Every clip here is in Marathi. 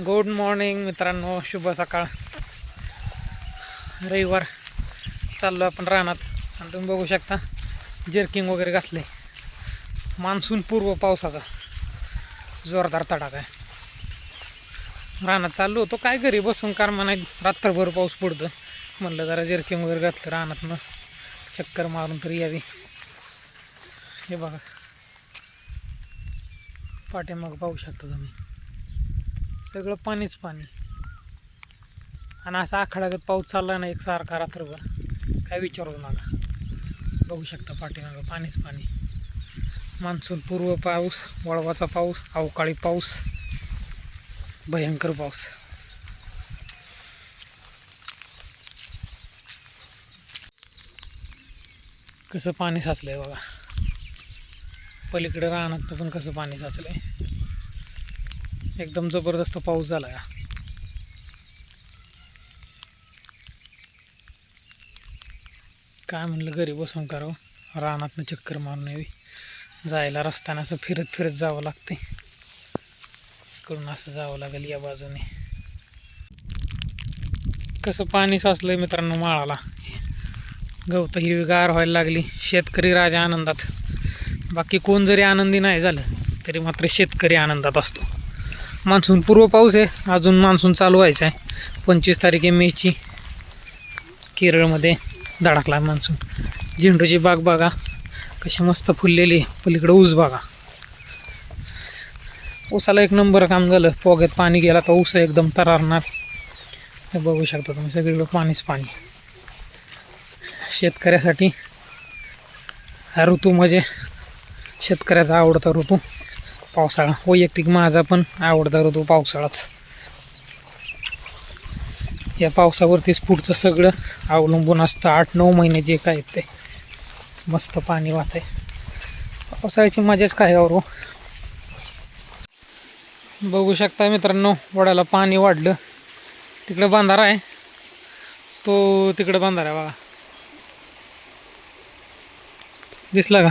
गुड मॉर्निंग मित्रांनो. शुभ सकाळ. रविवार चाललो आपण रानात. आणि तुम्ही बघू शकता जर्किंग वगैरे घातले मान्सून पूर्व पावसाचा जोरदार तडाखा आहे. रानात चाललो होतो काय घरी बसून कारण म्हणा रात्रभर पाऊस पडतो म्हणलं जरा जर्किंग वगैरे घातलं रानात मग चक्कर मारून तरी यावी. हे बघा. पाठीमाग पाहू शकता तुम्ही. सगळं पाणीच पाणी. आणि असा आखाडागत पाऊस चालला ना एकसारखा रात्रभर काय विचारू नका. बघू शकता पाठीमागं पाणीच पाणी. मान्सून पूर्व पाऊस वळवाचा पाऊस अवकाळी पाऊस भयंकर पाऊस. कसं पाणी साचलंय बघा. पलीकडे राहणार पण कसं पाणी साचलंय. एकदम जबरदस्त पाऊस झाला या काय म्हणलं घरी बसून करावं? रानातनं चक्कर मारून यावी. जायला रस्त्यानं असं फिरत फिरत जावं लागते इकडून असं जावं लागेल या बाजूने. कसं पाणी साचलंय मित्रांनो माळाला. गवत हिरवीगार व्हायला लागली. शेतकरी राजा आनंदात. बाकी कोण जरी आनंदी नाही झालं तरी मात्र शेतकरी आनंदात असतो. मान्सून पूर्व पाऊस आहे. अजून मान्सून चालू व्हायचा आहे. पंचवीस तारीख आहे मेची. केरळमध्ये धडकला मान्सून. झेंडूची बाग बघा. कशी मस्त फुललेली पलीकडं ऊस बघा. ऊसाला एक नंबर काम झालं. पोग्यात पाणी गेला तर ऊस एकदम तरारणार. हे बघू शकता तुम्ही. सगळीकडं पाणीच पाणी. शेतकऱ्यासाठी हा ऋतू म्हणजे शेतकऱ्याचा आवडता ऋतू. पावसाळा. वैयक्तिक माझा पण आवडता ऋतू पावसाळाच. या पावसावरतीच पुढचं सगळं अवलंबून असतं. आठ नऊ महिने जे काय आहेत ते मस्त पाणी वाहत आहे पावसाळ्याची मजाच काय और बघू शकता मित्रांनो वडाला पाणी वाढलं. तिकडं बांधारा आहे. तो तिकडं बांधारा बघा. दिसला का?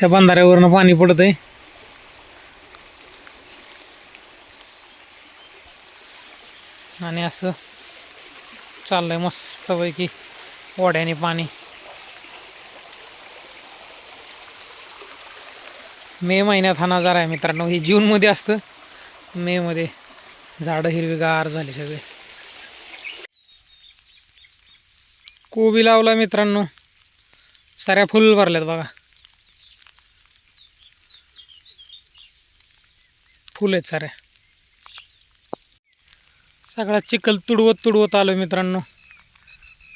त्या बंधाऱ्यावरनं पाणी पडत आहे आणि असं चाललंय मस्तपैकी ओढ्याने पाणी. मे महिन्यात हा नजारा आहे मित्रांनो. हे जूनमध्ये असतं. मेमध्ये झाडं हिरवीगार झाली सगळे. कोबी लावला मित्रांनो. साऱ्या फुल भरल्यात बघा. फुल आहेत साऱ्या सगळा चिखल तुडवत तुडवत आलो मित्रांनो.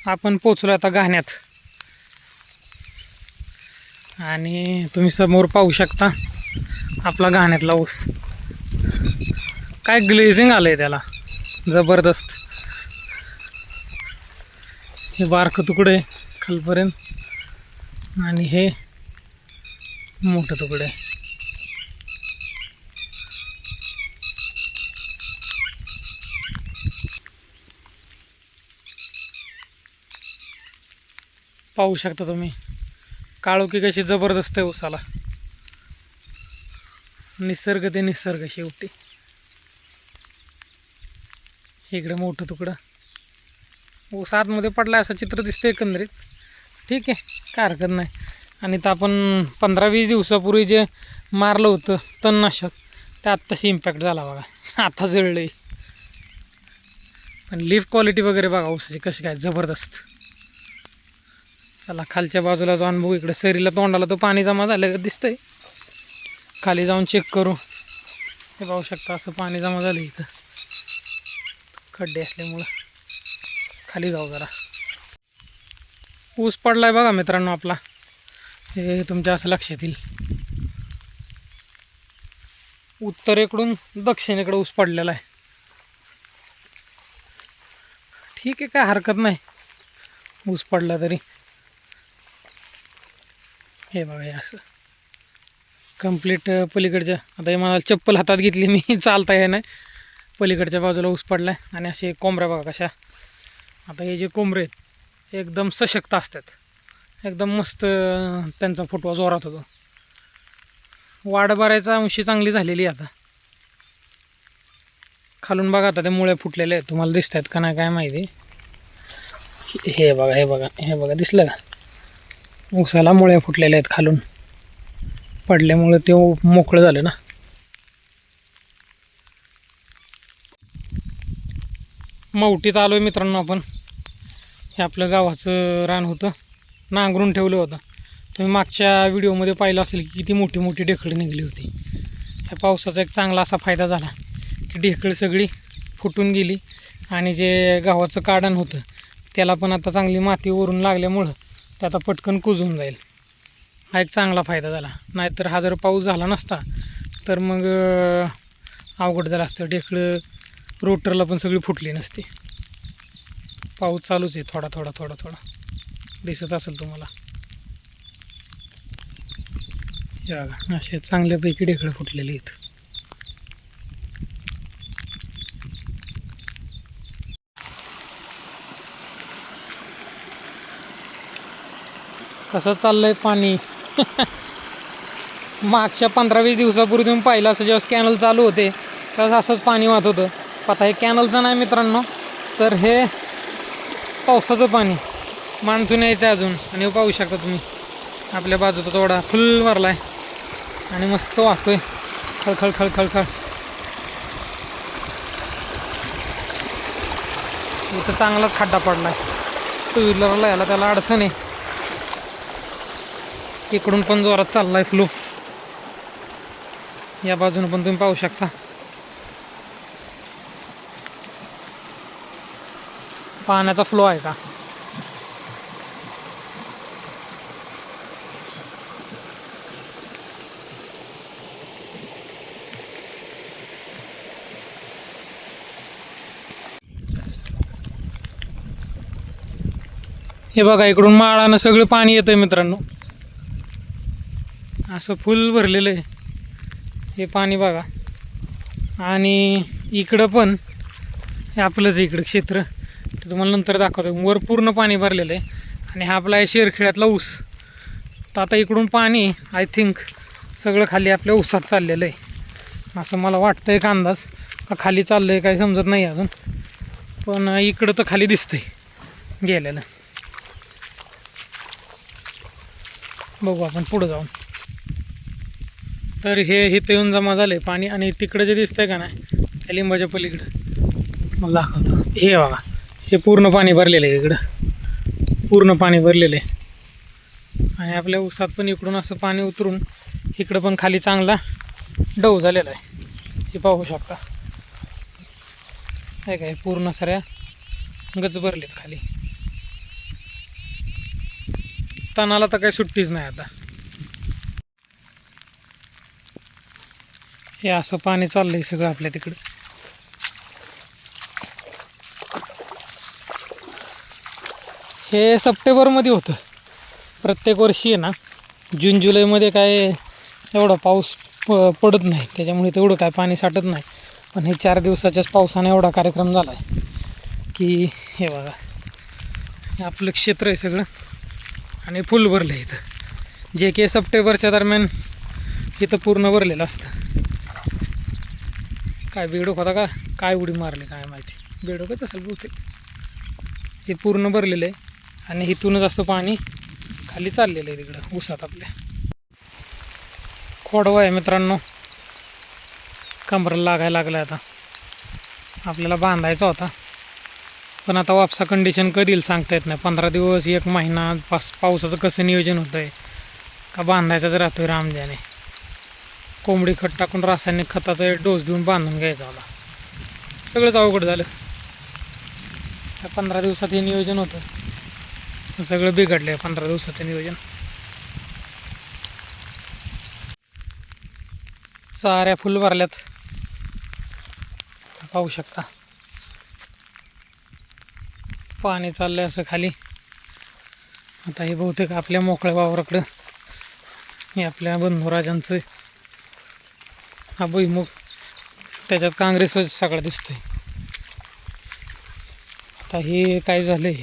आपण पोचलो आता गाण्यात आणि तुम्ही समोर पाहू शकता आपला गाण्यातला ऊस. काय ग्लेझिंग आलंय त्याला. जबरदस्त. हे बारकं तुकडे खालपर्यंत. आणि हे मोठं तुकडं पाहू शकता तुम्ही. काळोखी कशी जबरदस्त आहे उसाला निसर्ग ते निसर्ग शेवटी. इकडे मोठं तुकडं. ऊस आतमध्ये पडला असं चित्र दिसतं एकंदरीत. ठीक आहे काय हरकत नाही. आणि तर आपण पंधरा वीस दिवसापूर्वी जे मारलं होतं तणनाशक ते आत्ताशी इम्पॅक्ट झाला बघा. आता जळलं पण लिफ क्वालिटी वगैरे बघा ऊसाची कशी काय जबरदस्त. चला खालच्या बाजूला जाऊन बघू. इकडे सरीला तोंडाला तो पाणी जमा झालं दिसतंय. खाली जाऊन चेक करू. हे पाहू शकता असं पाणी जमा झालं इथं. खड्डे असल्यामुळं. खाली जाऊ जरा. ऊस पडलाय बघा मित्रांनो आपला. हे तुमच्या असं लक्षात येईल. उत्तरेकडून दक्षिणेकडे ऊस पडलेला आहे. ठीक आहे काय हरकत नाही. ऊस पडला तरी. हे बघा हे असं कंप्लीट पलीकडच्या आता हे मला चप्पल हातात घेतली मी चालता ये नाही. पलीकडच्या बाजूला ऊस पडला आहे आणि असे कोंबऱ्या बघा कशा. आता हे जे कोंबरे आहेत एकदम सशक्त असतात. एकदम मस्त त्यांचा फुटवा जोरात होतो. वाढ भरायचा अंशी चांगली झालेली आहे आता. खालून बघा आता ते मुळे फुटलेले आहेत. तुम्हाला दिसत आहेत का नाही काय माहिती. हे बघा हे बघा हे बघा दिसलं का? उसाला मुळ्या फुटलेल्या आहेत खालून. पडल्यामुळे ते मोकळं झालं ना. मावटीत आलो आहे मित्रांनो आपण. हे आपलं गावाचं रान होतं. नांगरून ठेवलं होतं. तुम्ही मागच्या व्हिडिओमध्ये पाहिलं असेल की किती मोठी मोठी ढेकळं निघली होती. ह्या पावसाचा एक चांगला असा फायदा झाला. की ढेकळं सगळी फुटून गेली आणि जे गावाचं काढण होतं त्याला पण आता चांगली माती वरून लागल्यामुळं ते आता पटकन कुजून जाईल. हा एक चांगला फायदा झाला. नाहीतर हा जर पाऊस झाला नसता तर मग अवघड झालं असतं. ढेकळं रोटरला पण सगळी फुटली नसती. पाऊस चालूच आहे थोडा थोडा थोडा थोडा. दिसत असेल तुम्हाला. या असे चांगल्यापैकी ढेकळं फुटलेली आहेत. कसं चाललंय पाणी? मागच्या पंधरा वीस दिवसापूर्वी तुम्ही पाहिलं असं जेव्हा कॅनल चालू होते त्यावेळेस असंच पाणी वाहत होतं. आता हे कॅनलचं नाही मित्रांनो तर हे पावसाचं पाणी. मान्सून यायचं आहे अजून आणि पाहू शकता तुम्ही. आपल्या बाजूचा थोडा फुल भरला आहे आणि मस्त वाहतोय. खळखळ खळखळ खळ. इथं चांगलाच खड्डा पडला आहे टू व्हीलरला यायला त्याला अडचण आहे. इकडून पण जोरात चाललाय फ्लो. या बाजूने पण तुम्ही पाहू शकता. पाण्याचा फ्लो आहे का? हे बघा इकडून माळानं सगळं पाणी येतंय मित्रांनो. असं फुल भरलेलं आहे. हे पाणी बघा. आणि इकडं पण हे आपलंच इकडं क्षेत्र. ते तुम्हाला नंतर दाखवतो. वर पूर्ण पाणी भरलेलं आहे. आणि हा आपला आहे शेरखेड्यातला ऊस. तर आता इकडून पाणी आय थिंक सगळं खाली आपल्या ऊसात चाललेलं आहे. असं मला वाटतं एक अंदाज. का खाली चाललं आहे काही समजत नाही अजून. पण इकडं तर खाली दिसतंय. गेलेलं. बघू आपण पुढं जाऊन. तर हे इथं येऊन जमा झाले पाणी आणि तिकडं जे दिसतंय का नाही त्या लिंबाच्या पलीकडं. मला दाखवतो. हे बघा हे पूर्ण पाणी भरलेलं आहे इकडं. पूर्ण पाणी भरलेलं आहे. आणि आपल्या उसात पण इकडून असं पाणी उतरून इकडं पण खाली चांगला डव झालेला आहे. हे पाहू शकता. हे काय पूर्ण साऱ्या गच भरलेत खाली. तणाला तर काही सुट्टीच नाही आता. हे असं पाणी चाललंय सगळं आपल्या तिकडं. हे सप्टेंबरमध्ये होतं. प्रत्येक वर्षी आहे ना जून जुलैमध्ये काय एवढा पाऊस प पडत नाही. त्याच्यामुळे तेवढं काय पाणी साठत नाही. पण हे चार दिवसाच्याच पावसाने एवढा कार्यक्रम झाला आहे की हे बघा हे आपलं क्षेत्र आहे सगळं आणि फुल भरलं आहे इथं. जे की सप्टेंबरच्या दरम्यान इथं पूर्ण भरलेलं असतं. काय बेडोक होता का? काय उडी मारली काय माहिती. बेडोकच असेल बहुतेक. हे पूर्ण भरलेलं आहे आणि इथूनच असं पाणी खाली चाललेलं आहे तिकडं ऊसात आपल्या. खोडवा आहे मित्रांनो. कमरेला लागायला लागला आता. आपल्याला बांधायचा होता. पण आता वापसा कंडिशन कधील सांगता येत नाही. पंधरा दिवस एक महिना पास पावसाचं कसं नियोजन होतं आहे का बांधायचाच राहतोय रामजाने? कोंबडी खत टाकून रासायनिक खताचा डोस देऊन बांधून घ्यायचा होता. सगळंच अवघड झालं. त्या पंधरा दिवसात हे नियोजन होतं. सगळं बिघडलं आहे पंधरा दिवसाचं नियोजन. साऱ्या फुल भरल्यात. पाहू शकता. पाणी चाललंय असं खाली. आता हे बहुतेक आपल्या मोकळ्या वावराकडं. हे आपल्या बंधुराजांचं. हा भुईमुग. त्याच्यात काँग्रेसच सगळं दिसतोय. आता हे काय झालंय?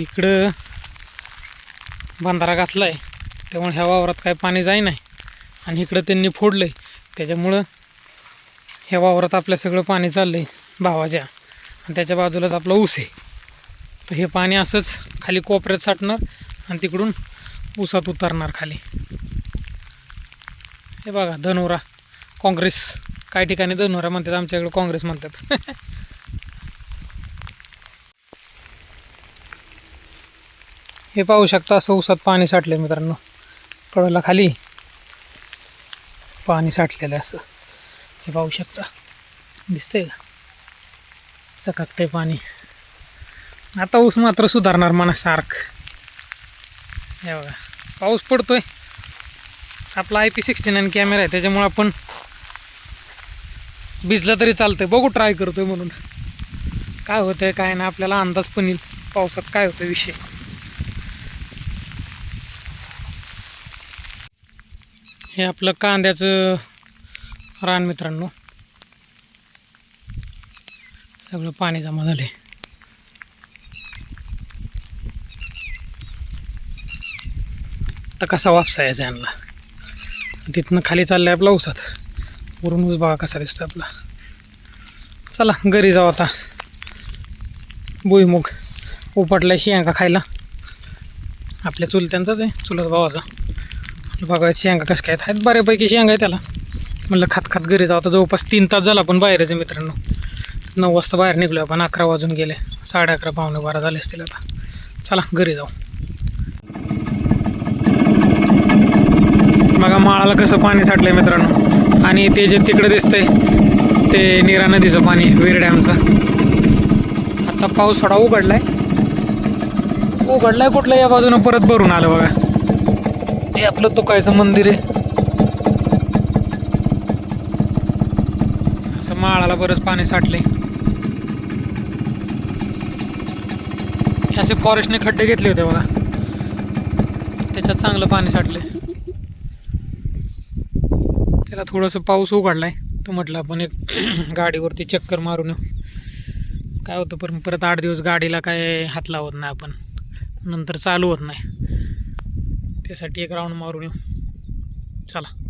इकडं बांधारा घातलाय. त्यामुळे ह्या वावरात काय पाणी जाई नाही आणि इकडं त्यांनी फोडलंय. त्याच्यामुळं ह्या वावरात आपल्या सगळं पाणी चाललं आहे भावाच्या. आणि त्याच्या बाजूलाच आपलं ऊस आहे. तर हे पाणी असंच खाली कोपऱ्यात साठणार आणि तिकडून ऊसात उतरणार खाली. हे बघा धनोरा. काँग्रेस. काही ठिकाणी धनोरा म्हणतात आमच्याकडे काँग्रेस म्हणतात. हे पाहू शकता असं ऊसात पाणी साठलं मित्रांनो. कळला खाली? पाणी साठलेलं असं. हे पाहू शकता. दिसतंय का? चकाकतंय पाणी. आता ऊस मात्र सुधारणार मनासारखं हे बघा पाऊस पडतोय. आपला I P sixty nine camera आहे त्याच्यामुळं आपण भिजला तरी चालतंय. बघू ट्राय करतोय म्हणून. काय होतं आहे काय नाही आपल्याला अंदाज पण येईल. पावसात काय होतं विषय. हे आपलं कांद्याचं रान मित्रांनो. सगळं पाणी जमा झाले तर कसा वापसा यायचा यांना? तिथनं खाली चाललं आहे आपला उसात. वरून ऊस बघा कसा दिसतो आपला. चला घरी जाऊ आता. भुईमुग उपटला शियांका खायला. आपल्या चुलत्यांचाच आहे चुलत भावाचा. बघा शेंगा कसं काय आहेत. बऱ्यापैकी शेंगा आहे त्याला. म्हणलं खात खात घरी जाऊ आता. जवळपास तीन तास झाला पण बाहेरच मित्रांनो. नऊ वाजता बाहेर निघलो आपण अकरा वाजून गेले. साडे अकरा पावणे बारा झाले असतील आता. चला घरी जाऊ बघा माळाला कसं पाणी साठलं आहे मित्रांनो? आणि ते जे तिकडे दिसतंय ते नीरा नदीचं पाणी वीर डॅमचं. आता पाऊस थोडा उघडलाय. उघडलाय कुठलं या बाजूनं परत भरून आलं बघा. हे आपलं तुकायचं मंदिर आहे. असं माळाला बरंच पाणी साठले असे फॉरेस्टने खड्डे घेतले होते बघा. त्याच्यात चांगलं पाणी साठले त्याला थोडंसं पाऊस उघडला आहे तर म्हटलं आपण एक गाडीवरती चक्कर मारून काय होतं पण परत आठ दिवस गाडीला काय हात लावत नाही आपण. नंतर चालू होत नाही. त्यासाठी एक राऊंड मारून येऊ. चला.